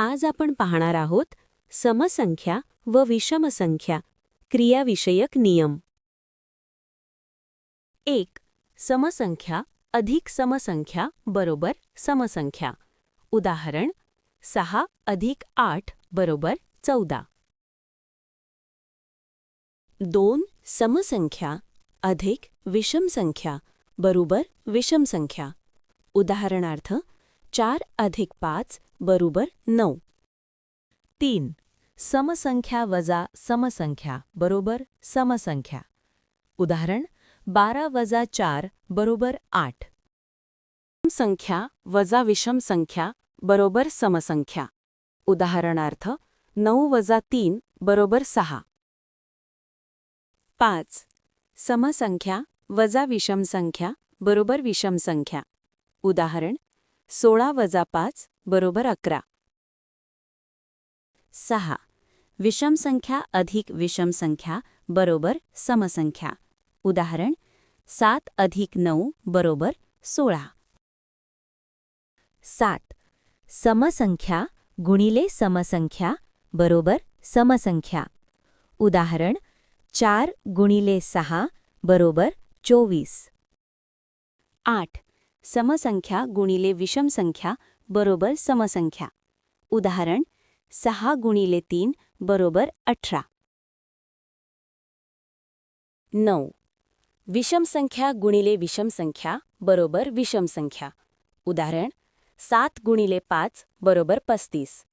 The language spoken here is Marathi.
आज आपण पाहणार आहोत समसंख्या व विषमसंख्या क्रियाविषयक नियम. एक समसंख्या अधिक समसंख्या बरोबर समसंख्या. उदाहरण सहा अधिक आठ बरोबर चौदा. दोन समसंख्या अधिक विषमसंख्या बरोबर विषमसंख्या. उदाहरणार्थ चार अधिक पाच बरोबर नऊ. तीन. समसंख्या वजा समसंख्या बरोबर समसंख्या. उदाहरण बारा वजा चार बरोबर आठ. संख्या वजा विषम संख्या बरोबर समसंख्या. उदाहरणार्थ नऊ वजा तीन बरोबर सहा. पाच. समसंख्या वजा विषम संख्या बरोबर विषम संख्या उदाहरण सोळा वजा पाच बरोबर अकरा. सहा. विषम संख्या अधिक विषम संख्या बरोबर समसंख्या. उदाहरण सात अधिक नऊ बरोबर सोळा. सात. समसंख्या गुणिले समसंख्या बरोबर समसंख्या. उदाहरण चार गुणिले सहा बरोबर चोवीस. आठ. समसंख्या गुणिले विषमसंख्या बरोबर समसंख्या. उदाहरण सहा गुणिले तीन बरोबर अठरा. नऊ. विषमसंख्या गुणिले विषमसंख्या बरोबर विषमसंख्या उदाहरण सात गुणिले पाच बरोबर पस्तीस.